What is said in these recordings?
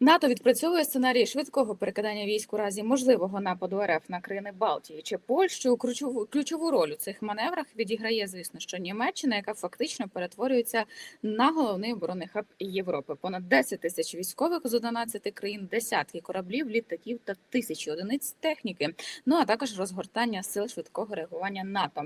НАТО відпрацьовує сценарій швидкого перекидання військ у разі можливого нападу РФ на країни Балтії чи Польщу. Ключову ключову роль у цих маневрах відіграє, звісно, що Німеччина, яка фактично перетворюється на головний оборонний хаб Європи. Понад 10 тисяч військових з 11 країн, десятки кораблів, літаків та тисячі одиниць техніки. Ну а також розгортання сил швидкого реагування НАТО.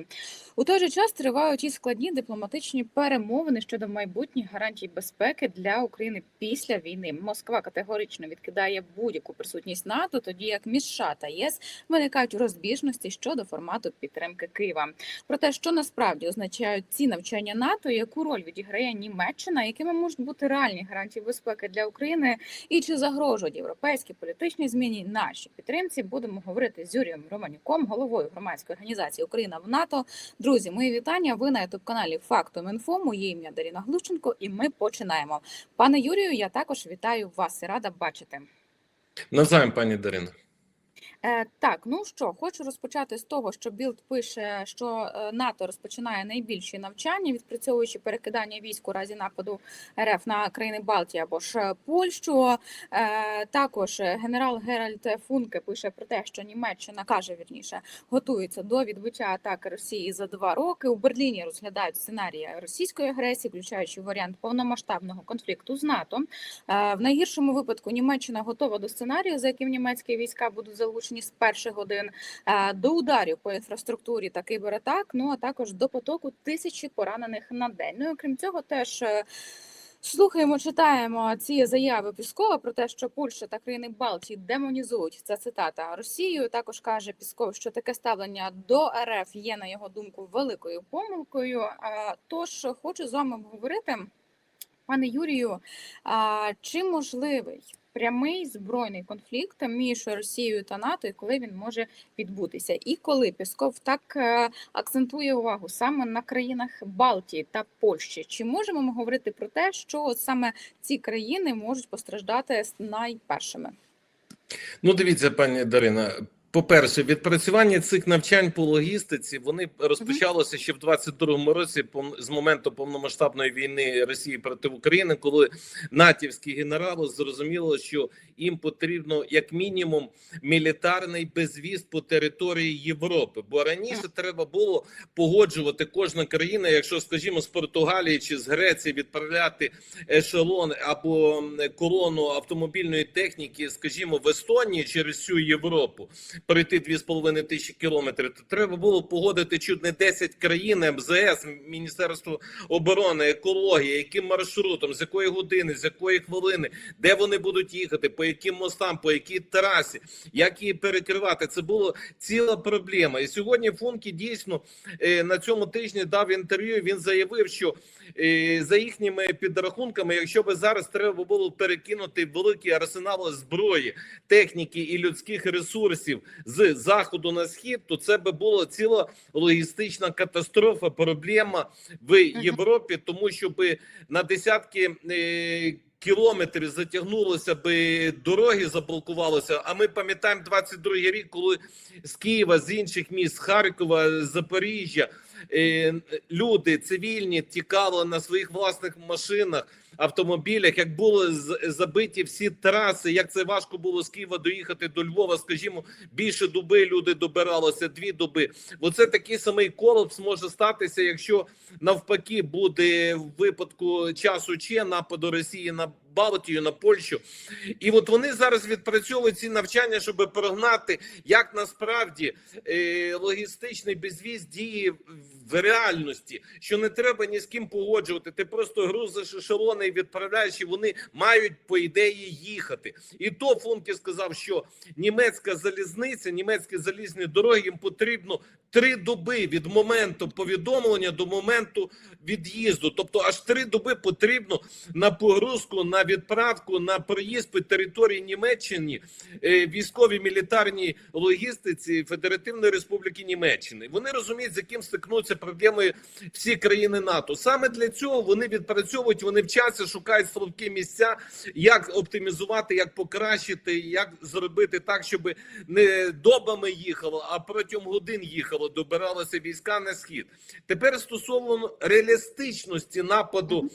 У той же час тривають і складні дипломатичні перемовини щодо майбутніх гарантій безпеки для України після війни. Москва категорично відкидає будь-яку присутність НАТО, тоді як між США та ЄС виникають розбіжності щодо формату підтримки Києва. Про те, що насправді означають ці навчання НАТО, яку роль відіграє Німеччина, якими можуть бути реальні гарантії безпеки для України, і чи загрожують європейські політичні зміни нашій підтримці, будемо говорити з Юрієм Романюком, головою громадської організації Україна в НАТО. Друзі, мої вітання. Ви на ютуб каналі Фактом інфо. Моє ім'я Даріна Глущенко, і ми починаємо. Пане Юрію, я також вітаю вас рада бачити. Навзаєм, пані Дарина. Е, так, ну що, хочу розпочати з того, що Білд пише, що е, НАТО розпочинає найбільші навчання, відпрацьовуючи перекидання військ у разі нападу РФ на країни Балтії або ж Польщу. Е, також генерал Геральд Функе пише про те, що Німеччина каже вірніше, готується до відбиття атаки Росії за два роки. У Берліні розглядають сценарії російської агресії, включаючи варіант повномасштабного конфлікту з НАТО. В найгіршому випадку Німеччина готова до сценарію, за яким німецькі війська будуть залучені з перших годин е, до ударів по інфраструктурі та кібератак. Ну а також до потоку тисячі поранених на день. Ну і крім цього, теж. е, Слухаємо, читаємо ці заяви Піскова про те, що Польща та країни Балтії демонізують це цитата Росію. Також каже Пісков, що таке ставлення до РФ є на його думку великою помилкою. Е, Тож хочу з вами обговорити, пане Юрію, чи можливий прямий збройний конфлікт між Росією та НАТО, і коли він може відбутися, і коли Пісков так е, акцентує увагу саме на країнах Балтії та Польщі, чи можемо ми говорити про те, що саме ці країни можуть постраждати найпершими? Ну, дивіться, пані Дарина. По-перше, відпрацювання цих навчань по логістиці вони розпочалося ще в 22-му році, з моменту повномасштабної війни Росії проти України, коли натівські генерали зрозуміло, що їм потрібно як мінімум мілітарний безвіз по території Європи. Бо раніше треба було погоджувати кожна країна, якщо, скажімо, з Португалії чи з Греції відправляти ешелон або колону автомобільної техніки, скажімо, в Естонії через всю Європу, пройти 2,5 тисячі кілометрів, то треба було погодити чуть не 10 країн МЗС, Міністерство оборони, екології, яким маршрутом, з якої години, з якої хвилини, де вони будуть їхати, по яким мостам, по якій трасі, як її перекривати. Це була ціла проблема. І сьогодні Функі дійсно е, на цьому тижні дав інтерв'ю. Він заявив, що е, за їхніми підрахунками, якщо би зараз треба було перекинути великий арсенал зброї, техніки і людських ресурсів з заходу на схід, то це би була ціла логістична катастрофа, проблема в Європі, тому що би на десятки. е, Кілометрів затягнулося би дороги, заблокувалося. А ми пам'ятаємо 22-й рік, коли з Києва, з інших міст, з Харкова, з Запоріжжя люди цивільні тікали на своїх власних машинах, автомобілях. Як були забиті всі траси, як це важко було з Києва доїхати до Львова, скажімо, більше доби люди добиралися, дві доби. Оце такий самий колапс може статися, якщо навпаки буде в випадку часу чи нападу Росії на Балтію, на Польщу. І от вони зараз відпрацьовують ці навчання, щоб прогнати, як насправді е, логістичний безвіз діє в реальності, що не треба ні з ким погоджувати. Ти просто грузиш ешелони і відправляєш, і вони мають по ідеї їхати. І то Функе сказав, що німецька залізниця, німецькі залізні дороги їм потрібно три доби від моменту повідомлення до моменту від'їзду. Тобто, аж три доби потрібно на погрузку, на відправку, на проїзд по території Німеччини е, військовій мілітарній логістиці Федеративної Республіки Німеччини. Вони розуміють, з яким стикнуться проблеми всі країни НАТО. Саме для цього вони відпрацьовують, вони вчаться, шукають слабкі місця, як оптимізувати, як покращити, як зробити так, щоб не добами їхало, а протягом годин їхало, добиралися війська на схід. Тепер стосовно реалістичності нападу,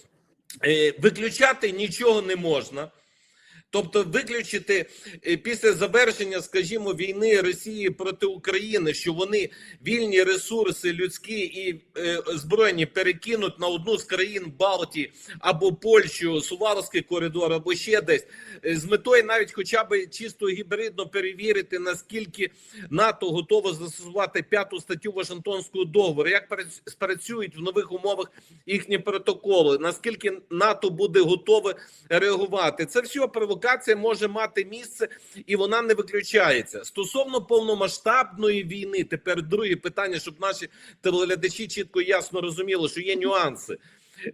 виключати нічого не можна. Тобто, виключити е, після завершення, скажімо, війни Росії проти України, що вони вільні ресурси людські і е, збройні перекинуть на одну з країн Балтії або Польщу, Суваловський коридор, або ще десь е, з метою навіть, хоча б чисто гібридно перевірити наскільки НАТО готово застосувати п'яту статтю Вашингтонського договору, як прац- спрацюють в нових умовах їхні протоколи, наскільки НАТО буде готове реагувати. Це все провокація може мати місце, і вона не виключається. Стосовно повномасштабної війни, тепер друге питання, щоб наші телеглядачі чітко і ясно розуміли, що є нюанси.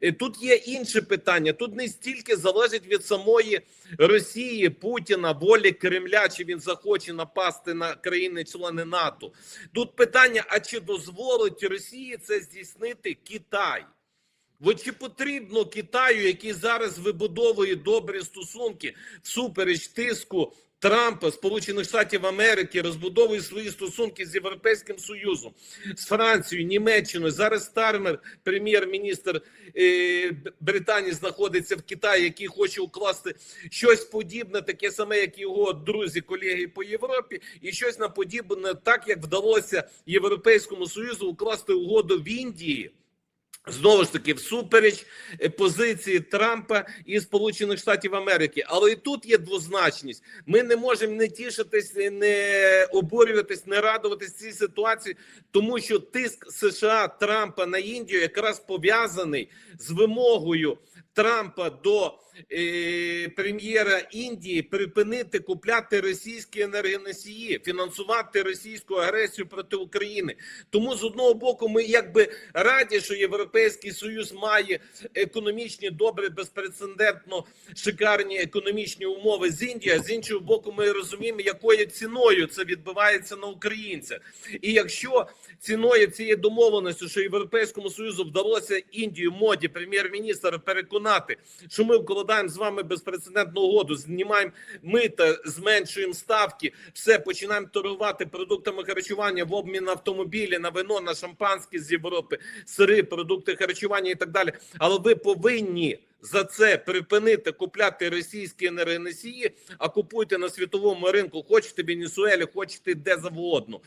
Е, Тут є інше питання. Тут не стільки залежить від самої Росії, Путіна, волі Кремля, чи він захоче напасти на країни-члени НАТО. Тут питання: а чи дозволить Росії це здійснити Китай? От чи потрібно Китаю, який зараз вибудовує добрі стосунки всупереч тиску Трампа, Сполучених Штатів Америки, розбудовує свої стосунки з Європейським Союзом, з Францією, Німеччиною. Зараз Стармер, прем'єр-міністр е, Британії, знаходиться в Китаї, який хоче укласти щось подібне, таке саме, як його друзі, колеги по Європі, і щось на подібне, так як вдалося Європейському Союзу укласти угоду в Індії. Знову ж таки, всупереч е, позиції Трампа і Сполучених Штатів Америки, але і тут є двозначність. Ми не можемо не тішитись, не обурюватись, не радуватись цій ситуації, тому що тиск США Трампа на Індію якраз пов'язаний з вимогою Трампа до е, прем'єра Індії припинити купляти російські енергоносії, фінансувати російську агресію проти України. Тому з одного боку, ми якби раді, що Європейський Союз має економічні добре, безпрецедентно шикарні економічні умови з Індією. а З іншого боку, ми розуміємо, якою ціною це відбувається на українцях. І якщо ціною цієї домовленості, що Європейському Союзу вдалося Індію моді, прем'єр-міністр переконати, що ми вкладаємо з вами безпрецедентну угоду, знімаємо мита, зменшуємо ставки, все починаємо торгувати продуктами харчування в обмін на автомобілі, на вино, на шампанське з Європи, сири, продукти харчування і так далі. Але ви повинні. За це припинити купляти російські енергоносії, а купуйте на світовому ринку, хочете Венесуелі, хочете де завгодно.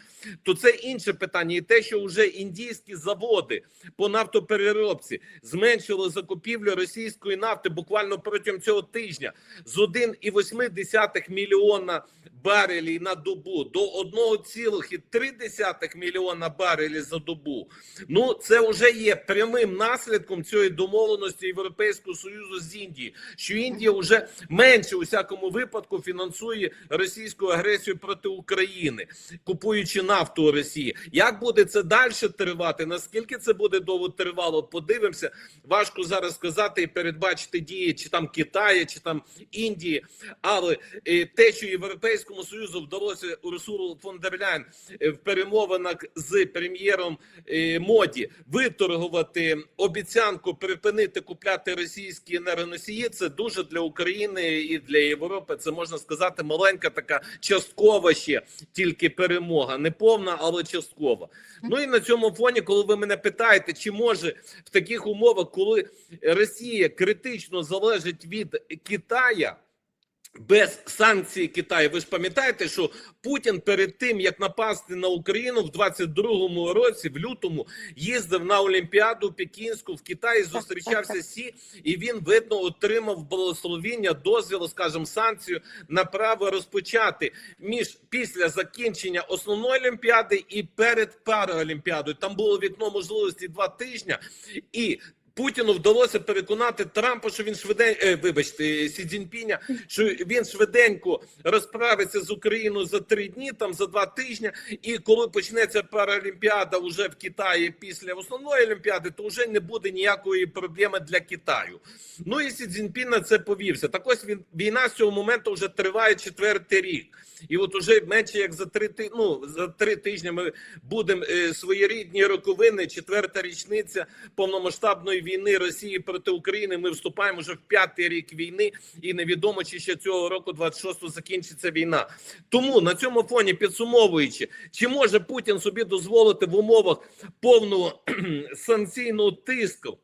То це інше питання. І те, що вже індійські заводи по нафтопереробці зменшили закупівлю російської нафти буквально протягом цього тижня з 1,8 мільйона барелів на добу до 1,3 мільйона барелів за добу. Ну це вже є прямим наслідком цієї домовленості Європейського союзу з Індією, що Індія вже менше у всякому випадку фінансує російську агресію проти України, купуючи нафту у Росії. Як буде це далі тривати? Наскільки це буде довго тривало? Подивимося. Важко зараз сказати і передбачити дії чи там Китаю, чи там Індії. Але е, те, що Європейському Союзу вдалося Урсулу фон дер Ляйн е, в перемовинах з прем'єром е, моді виторгувати обіцянку припинити купляти російські енергоносії. Це дуже для України і для Європи. Це можна сказати маленька така часткова ще тільки перемога, не повна, але часткова. Ну і на цьому фоні, коли ви мене питаєте, чи може в таких умовах, коли Росія критично залежить від Китая. Без санкцій Китаю, ви ж пам'ятаєте, що Путін перед тим як напасти на Україну в 22-му році, в лютому, їздив на Олімпіаду Пекінську в Китаї, зустрічався Сі, і він видно отримав благословіння, дозвіл, скажімо, санкцію на право розпочати між після закінчення основної олімпіади і перед параолімпіадою. Там було вікно можливості два тижні і. Путіну вдалося переконати Трампа, що він швиденько, е, вибачте, Сі Цзіньпіня, що він швиденько розправиться з Україною за три дні, там за два тижні. І коли почнеться паралімпіада вже в Китаї після основної олімпіади, то вже не буде ніякої проблеми для Китаю. Ну і Сі Цзіньпін на це повівся. Так ось він війна з цього моменту вже триває четвертий рік. І от уже менше як за три ти- ну, за три тижні ми будемо е, своєрідні роковини. Четверта річниця повномасштабної війни Росії проти України. Ми вступаємо вже в п'ятий рік війни, і невідомо чи ще цього року, 26-го, закінчиться війна. Тому на цьому фоні підсумовуючи, чи може Путін собі дозволити в умовах повного санкційного тиску?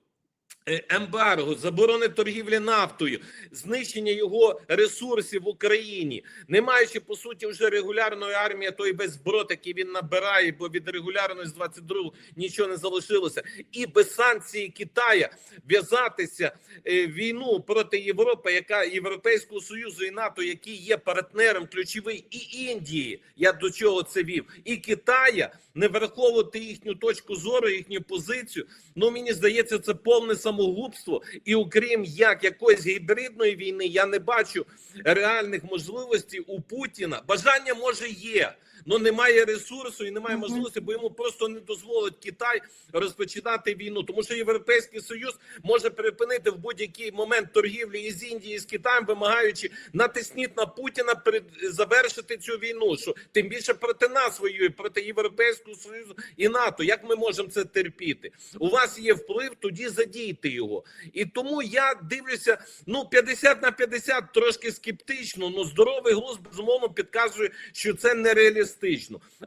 Е, ембарго, заборони торгівлі нафтою, знищення його ресурсів в Україні, не маючи по суті вже регулярної армії, а то без зброд, який він набирає, бо від регулярної з 22-го нічого не залишилося, і без санкцій Китая в'язатися е, війну проти Європи, яка Європейського союзу і НАТО, які є партнером ключовий, і Індії. Я до чого це вів, і Китая не враховувати їхню точку зору, їхню позицію. Ну мені здається, це повне самогубство. І окрім як якоїсь гібридної війни, я не бачу реальних можливостей у Путіна. Бажання може є. Але немає ресурсу і немає можливості, бо йому просто не дозволить Китай розпочинати війну, тому що Європейський Союз може припинити в будь-який момент торгівлі із Індії з Китаєм, вимагаючи натисніть на Путіна перед завершити цю війну. Що тим більше проти нас воює, проти Європейського Союзу і НАТО. Як ми можемо це терпіти? У вас є вплив, тоді задійте його. І тому я дивлюся, ну 50 на 50 трошки скептично. Ну здоровий глузд безумовно підказує, що це нереалістично.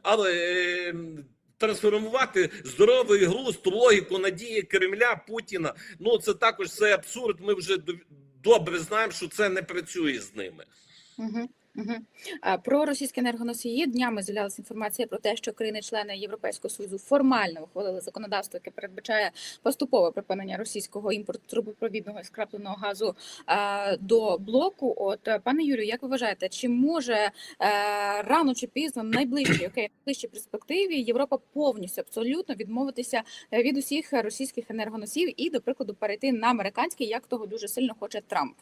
Але е, трансформувати здоровий глузд, логіку надії Кремля Путіна. Ну це також це абсурд. Ми вже добре знаємо, що це не працює з ними. Угу. Про російські енергоносії днями з'являлася інформація про те, що країни-члени Європейського союзу формально ухвалили законодавство, яке передбачає поступове припинення російського імпорту трубопровідного скрапленого газу до блоку. От пане Юрію, як ви вважаєте, чи може е, рано чи пізно найближчій окей, найближчій перспективі Європа повністю абсолютно відмовитися е, від усіх російських енергоносіїв і, до прикладу, перейти на американські, як того дуже сильно хоче Трамп?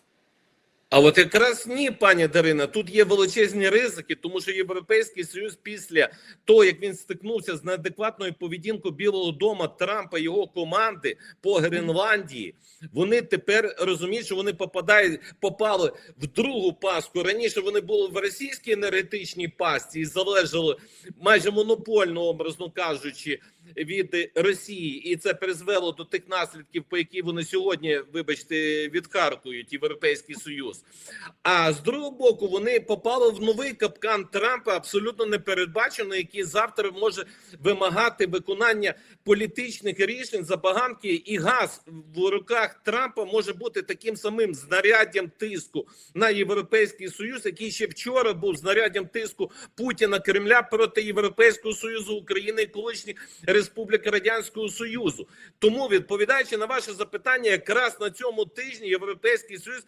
А от якраз ні, пані Дарина, тут є величезні ризики, тому що Європейський Союз після того, як він стикнувся з неадекватною поведінкою Білого Дому Трампа і його команди по Гренландії, вони тепер розуміють, що вони попадають, попали в другу пастку. Раніше вони були в російській енергетичній пастці і залежали майже монопольно, образно кажучи, від Росії, і це призвело до тих наслідків, по які вони сьогодні, вибачте, відкаркують Європейський Союз. А з другого боку, вони попали в новий капкан Трампа, абсолютно непередбачений, який завтра може вимагати виконання політичних рішень забаганки, і газ в руках Трампа може бути таким самим знаряддям тиску на європейський союз, який ще вчора був знаряддям тиску Путіна Кремля проти Європейського союзу України і колишніх республік Радянського Союзу. Тому відповідаючи на ваше запитання, якраз на цьому тижні Європейський Союз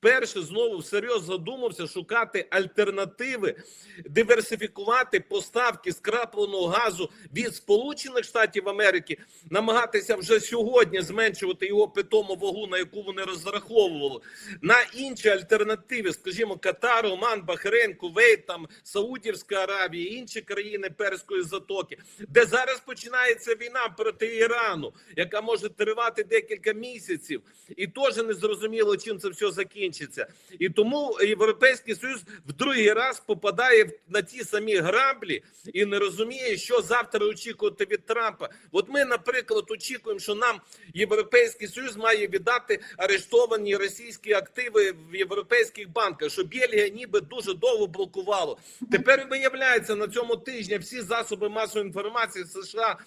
вперше знову всерйоз задумався шукати альтернативи, диверсифікувати поставки скрапленого газу від Сполучених Штатів Америки, намагатися вже сьогодні зменшувати його питому вагу, на яку вони розраховували, на інші альтернативи, скажімо, Катар, Оман, Бахрейн, Кувейт, там Саудівська Аравія, інші країни Перської затоки, де зараз починається війна проти Ірану, яка може тривати декілька місяців, і теж не зрозуміло, чим це все закінчиться. І тому Європейський Союз в другий раз попадає на ті самі граблі і не розуміє, що завтра очікувати від Трампа. От ми, наприклад, очікуємо, що нам Європейський Союз має віддати арештовані російські активи в європейських банках, що Бельгія ніби дуже довго блокувало. Тепер виявляється на цьому тижні всі засоби масової інформації США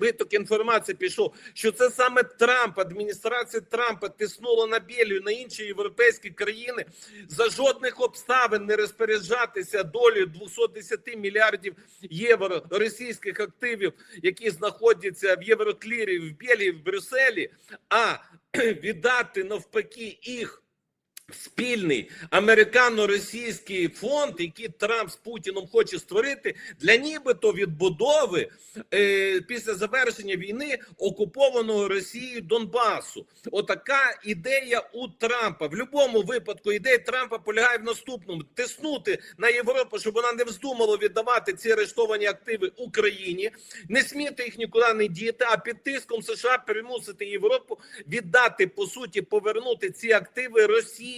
виток інформації пішов, що це саме Трамп, адміністрація Трампа тиснула на Бельгію, на інші європейські країни за жодних обставин не розпоряджатися долею 210 мільярдів євро російських активів, які знаходяться в Євроклірі, в Бельгії, в Брюсселі, а віддати навпаки їх. Спільний американо-російський фонд, який Трамп з Путіном хоче створити для нібито відбудови е, після завершення війни окупованого Росією Донбасу. Отака ідея у Трампа. В будь-якому випадку ідея Трампа полягає в наступному: тиснути на Європу, щоб вона не вздумала віддавати ці арештовані активи Україні, не сміти їх нікуди не діти, а під тиском США примусити Європу віддати по суті, повернути ці активи Росії.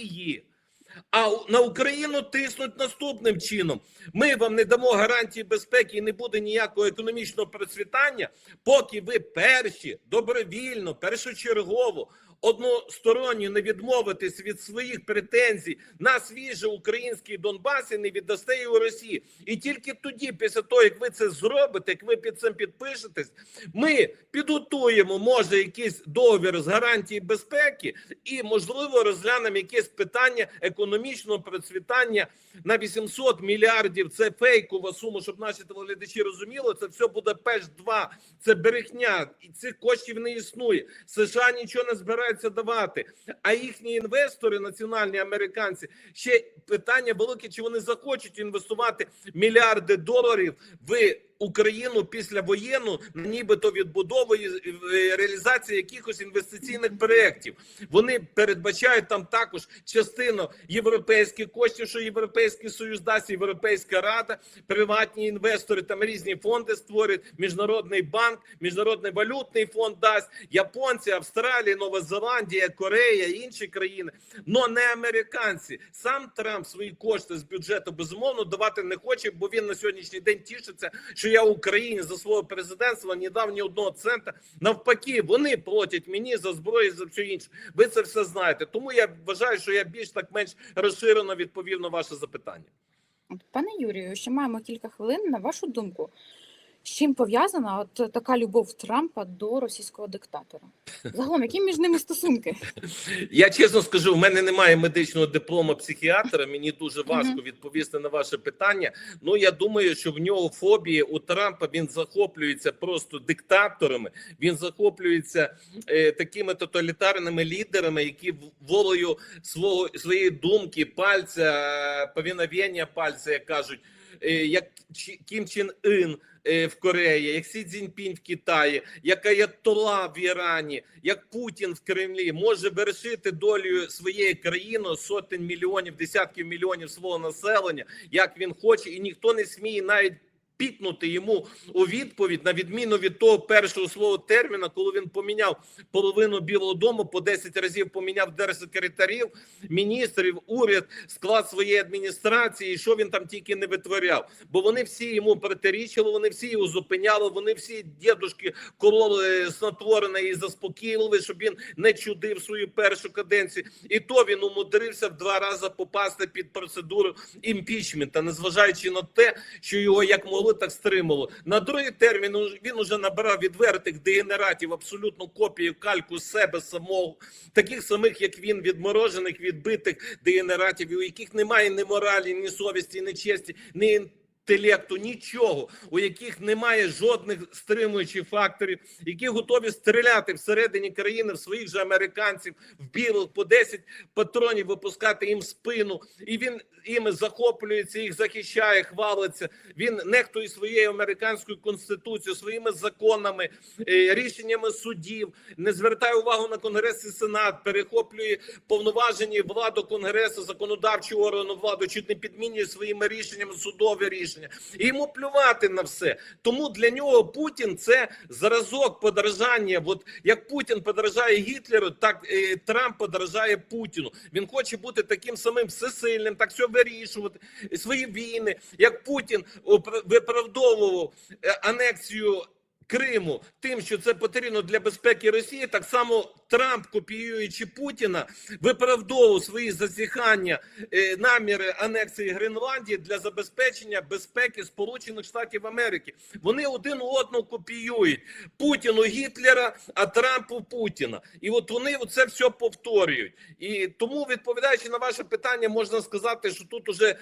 А на Україну тиснуть наступним чином: ми вам не дамо гарантії безпеки і не буде ніякого економічного процвітання, поки ви перші добровільно, першочергово односторонньо не відмовитись від своїх претензій на свіжий український Донбас і не віддасте його Росії. І тільки тоді, після того, як ви це зробите, як ви під цим підпишетесь, ми підготуємо, може, якийсь договір з гарантії безпеки, і можливо розглянемо якесь питання економічного процвітання на 800 мільярдів. Це фейкова сума, щоб наші телеглядачі розуміли. Це все буде пеш 2 Це брехня, і цих коштів не існує. США нічого не збираються давати. А їхні інвестори, національні американці, ще питання велике: чи вони захочуть інвестувати мільярди доларів в Україну після воєнну, нібито відбудови і реалізації якихось інвестиційних проєктів. Вони передбачають там також частину європейських коштів, що європейський союз дасть європейська рада, приватні інвестори там різні фонди створять. Міжнародний банк, міжнародний валютний фонд дасть японці, Австралія, Нова Зеландія, Корея, інші країни, но не американці. Сам Трамп свої кошти з бюджету безумовно давати не хоче, бо він на сьогоднішній день тішиться, що я Україні за свого президентства не дав ні одного цента. Навпаки, вони платять мені за зброю, за все інше. Ви це все знаєте. Тому я вважаю, що я більш так менш розширено відповів на ваше запитання. Пане Юрію, ще маємо кілька хвилин. На вашу думку, з чим пов'язана от така любов Трампа до російського диктатора? Загалом, які між ними стосунки? Я чесно скажу, в мене немає медичного диплома психіатра. Мені дуже важко відповісти на ваше питання. Ну я думаю, що в нього фобії у Трампа він захоплюється просто диктаторами. Він захоплюється е, такими тоталітарними лідерами, які волею свого своєї думки, пальця, повіновення пальця, як кажуть, як Чі- Кім Чен Ін е, в Кореї, як Сі Цзіньпінь в Китаї, як Аятола в Ірані, як Путін в Кремлі може вирішити долю своєї країни сотень мільйонів, десятків мільйонів свого населення, як він хоче, і ніхто не сміє навіть. Пікнути йому у відповідь на відміну від того першого свого терміна, коли він поміняв половину Білого Дому по 10 разів поміняв держсекретарів, міністрів, уряд, склад своєї адміністрації, що він там тільки не витворяв. Бо вони всі йому протирічили, вони всі його зупиняли, вони всі дідушки кололи снотворене і заспокійливі, щоб він не чудив свою першу каденцію. І то він умудрився в два рази попасти під процедуру імпічмента, незважаючи на те, що його як могли, так стримало. На другий термін він уже набирав відвертих дегенератів, абсолютно копію кальку себе самого, таких самих, як він, відморожених, відбитих дегенератів, у яких немає ні моралі, ні совісті, ні честі, ні інтелекту, нічого, у яких немає жодних стримуючих факторів, які готові стріляти всередині країни в своїх же американців в білих по 10 патронів, випускати їм в спину, і він іми захоплюється, їх захищає, хвалиться. Він нехтує своєю американською конституцією, своїми законами, е, рішеннями судів, не звертає увагу на конгрес і сенат, перехоплює повноважені владу конгресу, законодавчого органу влади, чуть не підмінює своїми рішеннями судові рішення. І йому плювати на все. Тому для нього Путін це зразок подражання. От як Путін подражає Гітлеру, так е, Трамп подражає Путіну. Він хоче бути таким самим всесильним, так все вирішувати свої війни. Як Путін виправдовував е, анексію. Криму тим, що це потрібно для безпеки Росії, так само Трамп, копіюючи Путіна, виправдовував свої зазіхання, е, наміри анексії Гренландії для забезпечення безпеки Сполучених Штатів Америки. Вони один одного копіюють Путіну Гітлера, а Трампу Путіна. І от вони це все повторюють. І тому, відповідаючи на ваше питання, можна сказати, що тут уже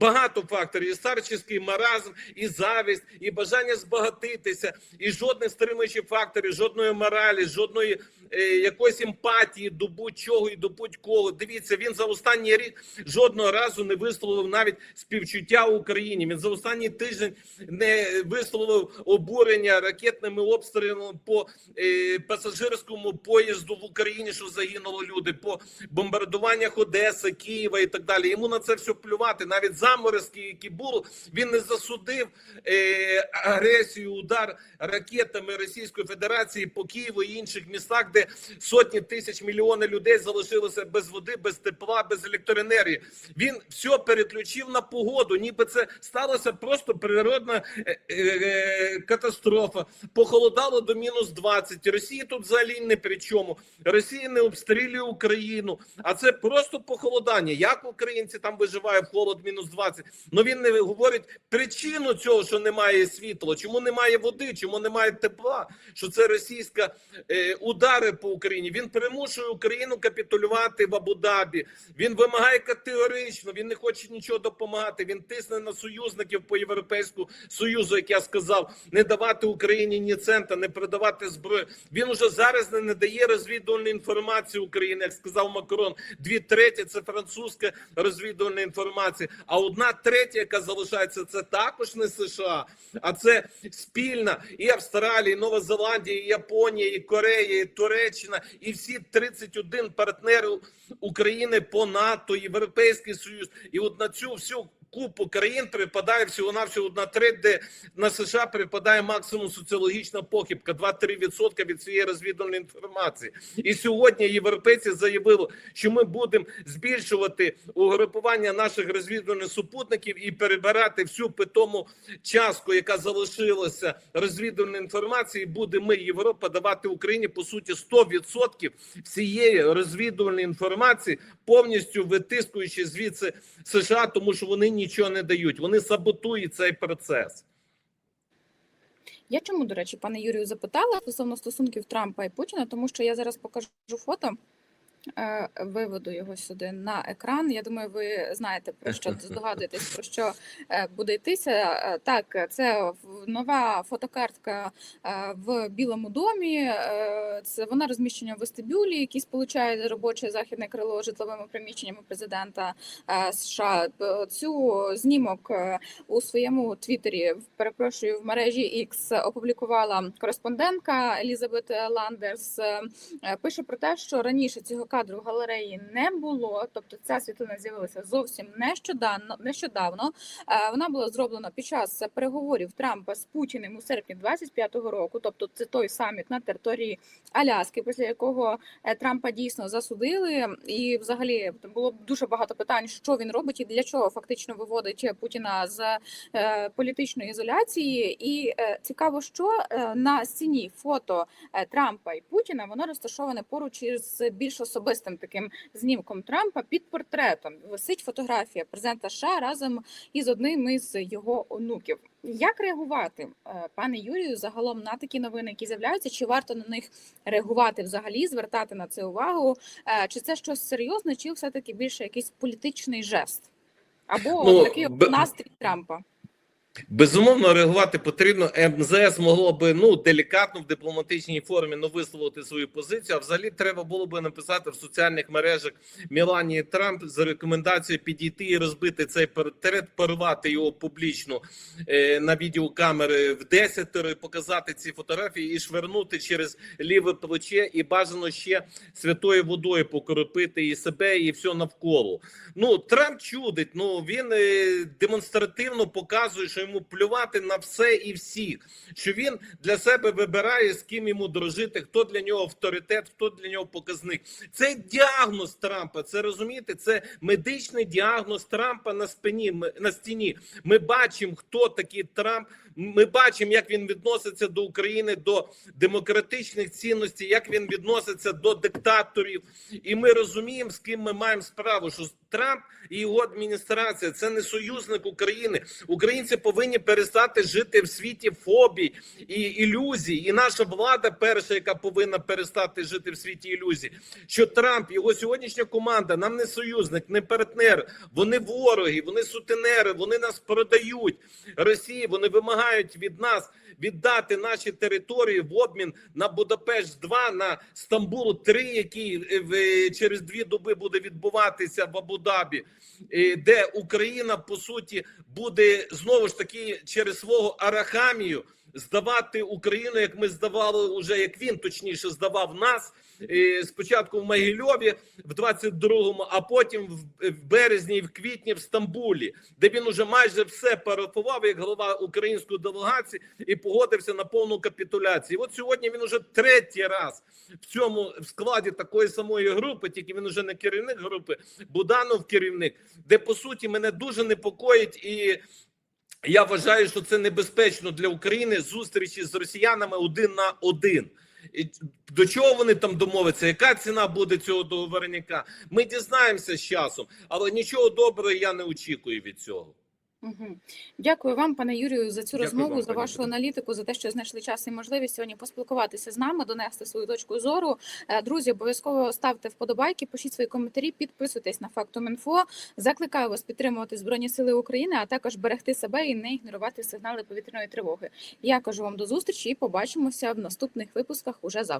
багато факторів: і старчий маразм, і завість, і бажання збагатитися, і жодних стримуючих факторів, жодної моралі, жодної е, якоїсь емпатії до будь-чого і до будь-кого. Дивіться, він за останній рік жодного разу не висловив навіть співчуття Україні. Він за останній тиждень не висловив обурення ракетними обстрілами по е, пасажирському поїзду в Україні, що загинуло люди, по бомбардуваннях Одеси, Києва і так далі. Йому на це все плювати. Навіть заморозки, які були, він не засудив е, агресію, удар ракетами Російської Федерації по Києву і інших містах, де сотні тисяч мільйони людей залишилися без води, без тепла, без електроенергії. Він все переключив на погоду, ніби це сталося просто природна е, е, катастрофа. Похолодало до мінус 20. Росія тут взагалі не при чому. Росія не обстрілює Україну, а це просто похолодання. Як українці там виживають в холод мінус 20? Ну він не говорить причину цього, що немає світла, чому немає води, чому немає тепла. Що це російська е, удари по Україні? Він примушує Україну капітулювати в Абу-Дабі. Він вимагає категорично. Він не хоче нічого допомагати. Він тисне на союзників по європейську союзу, як я сказав, не давати Україні ні цента, не продавати зброю. Він уже зараз не надає розвідувальної інформації України, як сказав Макрон. Дві треті це французька розвідувальна інформація. А одна третя, яка залишається, це також не США, а це спільна і Австралія, і Нова Зеландія, і Японія, і Корея, і Туреччина, і всі 31 партнерів України по НАТО, Європейський Союз. І от на цю всю купу країн припадає всього на треть, де на США припадає максимум соціологічна похибка 2-3% від цієї розвідувальної інформації. І сьогодні європейці заявили, що ми будемо збільшувати угрупування наших розвідувальних супутників і перебирати всю питому частку, яка залишилася розвідувальної інформації. Буде ми, Європа, давати Україні по суті 100% всієї розвідувальної інформації, повністю витискуючи звідси США, тому що вони нічого не дають. Вони саботують цей процес. Я чому, до речі, пане Юрію, запитала стосовно стосунків Трампа і Путіна, тому що я зараз покажу фото. Е, Виведу його сюди на екран. Я думаю, ви знаєте про що здогадуєтесь, про що е, буде йтися. Е, Так, це нова фотокартка в Білому домі. Це вона розміщена в вестибюлі, який сполучає робоче західне крило житловими приміщеннями президента США. Цю знімок у своєму твіттері, перепрошую, в мережі X опублікувала кореспондентка Елізабет Ландерс. Пише про те, що раніше цього кадру в галереї не було, тобто ця світлина з'явилася зовсім нещодавно. Нещодавно Е, вона була зроблена під час переговорів Трампа з Путіним у серпні 25-го року. Тобто, це той саміт на території Аляски, після якого е, Трампа дійсно засудили, і взагалі було дуже багато питань, що він робить і для чого фактично виводить Путіна з е, політичної ізоляції. І цікаво, що на стіні фото Трампа і Путіна воно розташоване поруч із більш особистим таким знімком Трампа під портретом. Висить фотографія президента США разом із одним із його онуків. Як реагувати, е, пане Юрію, загалом на такі новини, які з'являються? Чи варто на них реагувати взагалі, звертати на це увагу? Е, Чи це щось серйозне, чи все таки більше якийсь політичний жест? Або Ну, такий б- настрій Трампа? Безумовно, реагувати потрібно. МЗС могло би ну делікатно в дипломатичній формі ну, висловити свою позицію. А взагалі треба було би написати в соціальних мережах Міланії Трамп за рекомендацією підійти і розбити цей портрет, порвати його публічно е, на відеокамери в десятеро, показати ці фотографії і швернути через ліве плече, і бажано ще святою водою покропити і себе, і все навколо. Ну Трамп чудить. Ну він е, демонстративно показує, що йому плювати на все і всі, Що він для себе вибирає з ким йому дружити, хто для нього авторитет, хто для нього показник. Це діагноз Трампа. Це розумієте? Це медичний діагноз Трампа на спині на стіні. Ми бачимо, хто такий Трамп. Ми бачимо, як він відноситься до України, до демократичних цінностей, як він відноситься до диктаторів, і ми розуміємо, з ким ми маємо справу. Що Трамп і його адміністрація це не союзник України. Українці повинні перестати жити в світі фобій і ілюзій. І наша влада, перша, яка повинна перестати жити в світі ілюзій, що Трамп, його сьогоднішня команда, нам не союзник, не партнер. Вони вороги, вони сутенери, вони нас продають Росії. Вони вимагають від нас віддати наші території в обмін на Будапешт 2 на Стамбул 3 який е, через дві доби буде відбуватися в Абу-Дабі, е, де Україна по суті буде знову ж таки через свого Арахамію здавати Україну, як ми здавали уже, як він точніше здавав нас е, спочатку в Могильові в 22-му, а потім в, березні і в квітні в Стамбулі, де він уже майже все парафував як голова української делегації і погодився на повну капітуляцію. І от сьогодні він уже третій раз в цьому в складі такої самої групи, тільки він уже не керівник групи, Буданов керівник, де по суті мене дуже непокоїть і. Я вважаю, що це небезпечно для України зустрічі з росіянами один на один. До чого вони там домовляться? Яка ціна буде цього договорняка. Ми дізнаємося з часом, але нічого доброго я не очікую від цього. Мгм. Дякую вам, пане Юрію, за цю Дякую розмову, вам, за вашу Дарина. аналітику, за те, що знайшли час і можливість сьогодні поспілкуватися з нами, донести свою точку зору. Е, Друзі, обов'язково ставте вподобайки, пишіть свої коментарі, підписуйтесь на Фактум.Інфо. Закликаю вас підтримувати Збройні Сили України, а також берегти себе і не ігнорувати сигнали повітряної тривоги. Я кажу вам до зустрічі і побачимося в наступних випусках уже завтра.